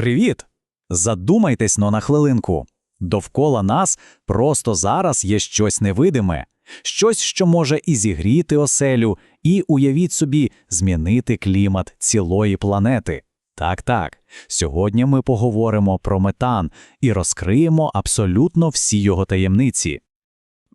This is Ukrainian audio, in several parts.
Привіт! Задумайтесь но на хвилинку. Довкола нас просто зараз є щось невидиме, щось, що може і зігріти оселю, і, уявіть собі, змінити клімат цілої планети. Так, так. Сьогодні ми поговоримо про метан і розкриємо абсолютно всі його таємниці.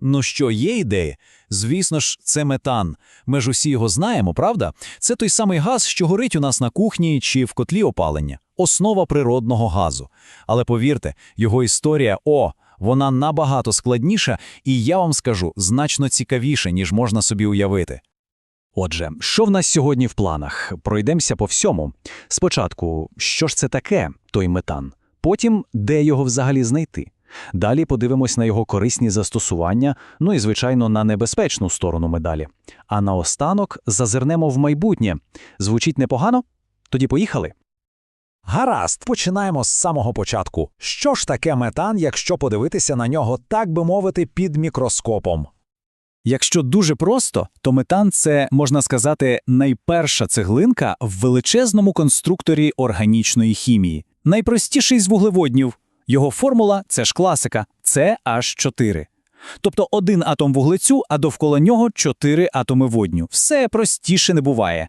Ну що, є ідеї? Звісно ж, це метан. Ми ж усі його знаємо, правда? Це той самий газ, що горить у нас на кухні чи в котлі опалення. Основа природного газу. Але повірте, його історія, о, вона набагато складніша, і я вам скажу, значно цікавіше, ніж можна собі уявити. Отже, що в нас сьогодні в планах? Пройдемося по всьому. Спочатку, що ж це таке, той метан? Потім, де його взагалі знайти? Далі подивимось на його корисні застосування, ну і, звичайно, на небезпечну сторону медалі. А наостанок зазирнемо в майбутнє. Звучить непогано? Тоді поїхали. Гаразд, починаємо з самого початку. Що ж таке метан, якщо подивитися на нього, так би мовити, під мікроскопом? Якщо дуже просто, то метан це, можна сказати, найперша цеглинка в величезному конструкторі органічної хімії. Найпростіший з вуглеводнів. Його формула це ж класика CH4. Тобто один атом вуглецю, а довкола нього чотири атоми водню. Все простіше не буває.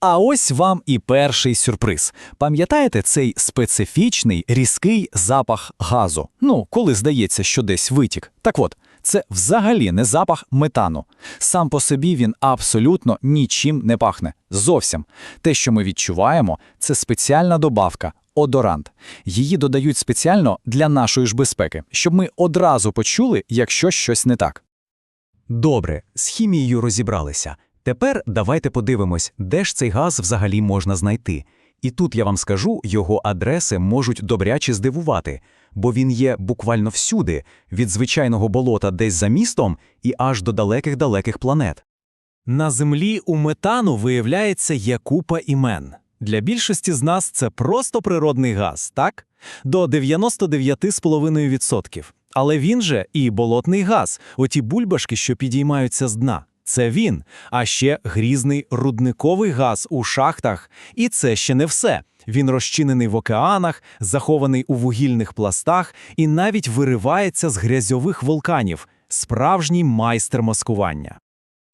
А ось вам і перший сюрприз. Пам'ятаєте цей специфічний різкий запах газу? Ну, коли здається, що десь витік. Так от, це взагалі не запах метану. Сам по собі він абсолютно нічим не пахне. Зовсім. Те, що ми відчуваємо, це спеціальна добавка одорант. Її додають спеціально для нашої ж безпеки, щоб ми одразу почули, якщо щось не так. Добре, з хімією розібралися. Тепер давайте подивимось, де ж цей газ взагалі можна знайти. І тут я вам скажу, його адреси можуть добряче здивувати, бо він є буквально всюди, від звичайного болота десь за містом і аж до далеких-далеких планет. На землі у метану, виявляється, є купа імен. Для більшості з нас це просто природний газ, так? До 99,5%. Але він же і болотний газ, оті бульбашки, що підіймаються з дна. Це він, а ще грізний рудниковий газ у шахтах. І це ще не все. Він розчинений в океанах, захований у вугільних пластах і навіть виривається з грязьових вулканів. Справжній майстер маскування.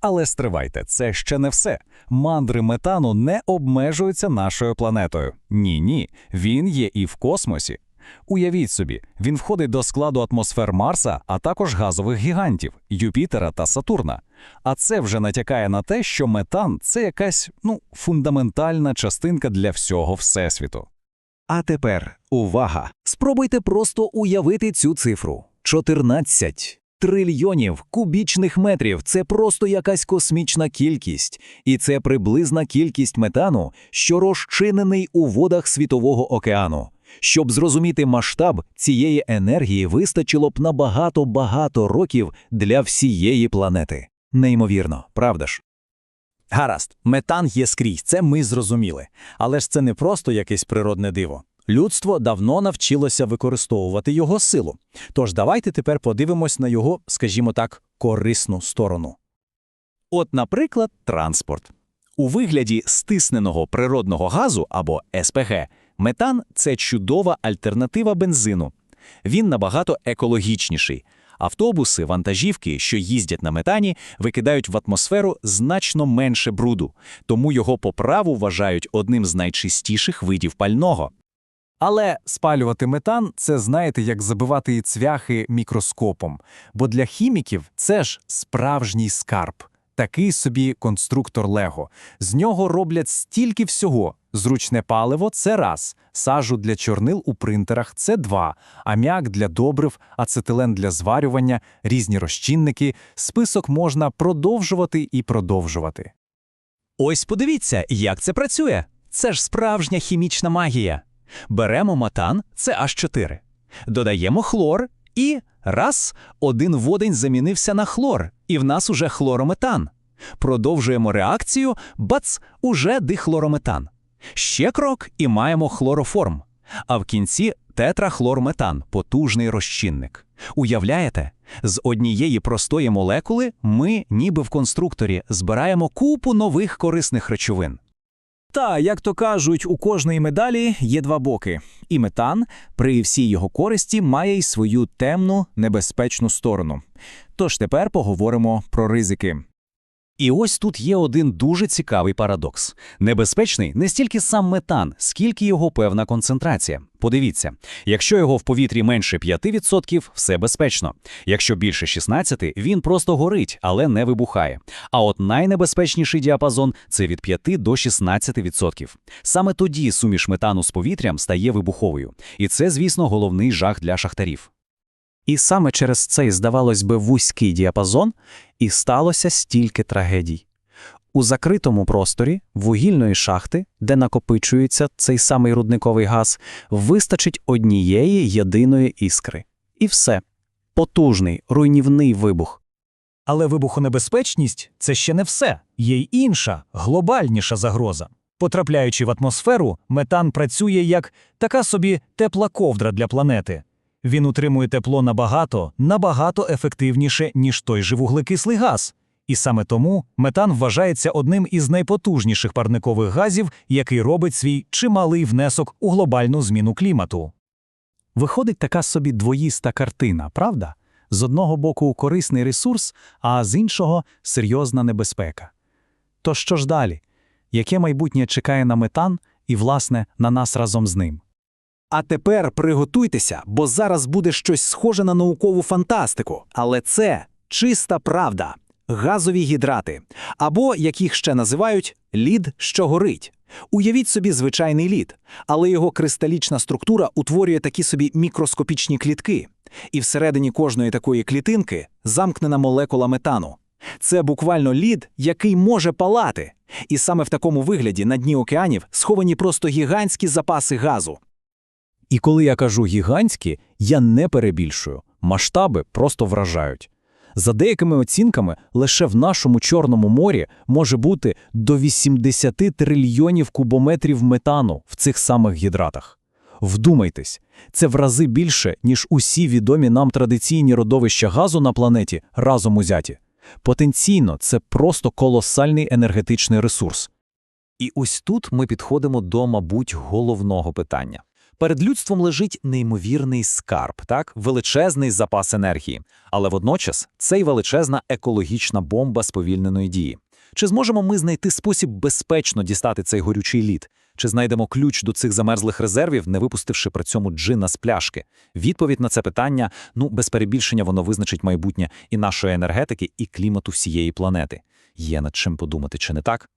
Але стривайте, це ще не все. Мандри метану не обмежуються нашою планетою. Ні, ні, він є і в космосі. Уявіть собі, він входить до складу атмосфер Марса, а також газових гігантів Юпітера та Сатурна. А це вже натякає на те, що метан це якась ну, фундаментальна частинка для всього Всесвіту. А тепер увага! Спробуйте просто уявити цю цифру: 14 трильйонів кубічних метрів це просто якась космічна кількість, і це приблизна кількість метану, що розчинений у водах Світового океану. Щоб зрозуміти масштаб цієї енергії, вистачило б на багато-багато років для всієї планети. Неймовірно, правда ж? Гаразд, метан є скрізь, це ми зрозуміли. Але ж це не просто якесь природне диво. Людство давно навчилося використовувати його силу. Тож давайте тепер подивимось на його, скажімо так, корисну сторону. От, наприклад, транспорт. У вигляді стисненого природного газу або СПГ метан це чудова альтернатива бензину. Він набагато екологічніший. Автобуси, вантажівки, що їздять на метані, викидають в атмосферу значно менше бруду, тому його по праву вважають одним з найчистіших видів пального. Але спалювати метан це знаєте, як забивати цвяхи мікроскопом. Бо для хіміків це ж справжній скарб, такий собі конструктор Лего. З нього роблять стільки всього. Зручне паливо це раз, сажу для чорнил у принтерах це два, аміак для добрив, ацетилен для зварювання, різні розчинники. Список можна продовжувати і продовжувати. Ось подивіться, як це працює. Це ж справжня хімічна магія. Беремо матан, це H4. Додаємо хлор і раз, один водень замінився на хлор, і в нас уже хлорометан. Продовжуємо реакцію, бац, уже дихлорометан. Ще крок і маємо хлороформ. А в кінці тетрахлорметан, потужний розчинник. Уявляєте, з однієї простої молекули ми, ніби в конструкторі, збираємо купу нових корисних речовин. Та, як то кажуть, у кожної медалі є два боки, і метан, при всій його користі, має й свою темну, небезпечну сторону. Тож тепер поговоримо про ризики. І ось тут є один дуже цікавий парадокс. Небезпечний не стільки сам метан, скільки його певна концентрація. Подивіться, якщо його в повітрі менше 5%, все безпечно. Якщо більше 16%, він просто горить, але не вибухає. А от найнебезпечніший діапазон – це від 5 до 16%. Саме тоді суміш метану з повітрям стає вибуховою. І це, звісно, головний жах для шахтарів. І саме через цей, здавалось би, вузький діапазон і сталося стільки трагедій. У закритому просторі вугільної шахти, де накопичується цей самий рудниковий газ, вистачить однієї єдиної іскри. І все. Потужний, руйнівний вибух. Але вибухонебезпечність – це ще не все. Є й інша, глобальніша загроза. Потрапляючи в атмосферу, метан працює як така собі тепла ковдра для планети. Він утримує тепло набагато, набагато ефективніше, ніж той же вуглекислий газ. І саме тому метан вважається одним із найпотужніших парникових газів, який робить свій чималий внесок у глобальну зміну клімату. Виходить така собі двоїста картина, правда? З одного боку корисний ресурс, а з іншого серйозна небезпека. То що ж далі? Яке майбутнє чекає на метан і, власне, на нас разом з ним? А тепер приготуйтеся, бо зараз буде щось схоже на наукову фантастику. Але це чиста правда. Газові гідрати, або, як їх ще називають, лід, що горить. Уявіть собі звичайний лід, але його кристалічна структура утворює такі собі мікроскопічні клітки. І всередині кожної такої клітинки замкнена молекула метану. Це буквально лід, який може палати. І саме в такому вигляді на дні океанів сховані просто гігантські запаси газу. І коли я кажу гігантські, я не перебільшую. Масштаби просто вражають. За деякими оцінками, лише в нашому Чорному морі може бути до 80 трильйонів кубометрів метану в цих самих гідратах. Вдумайтесь, це в рази більше, ніж усі відомі нам традиційні родовища газу на планеті разом узяті. Потенційно, це просто колосальний енергетичний ресурс. І ось тут ми підходимо до, мабуть, головного питання. Перед людством лежить неймовірний скарб, так, величезний запас енергії, але водночас це й величезна екологічна бомба сповільненої дії. Чи зможемо ми знайти спосіб безпечно дістати цей горючий лід? Чи знайдемо ключ до цих замерзлих резервів, не випустивши при цьому джина з пляшки? Відповідь на це питання, ну, без перебільшення, воно визначить майбутнє і нашої енергетики, і клімату всієї планети. Є над чим подумати, чи не так?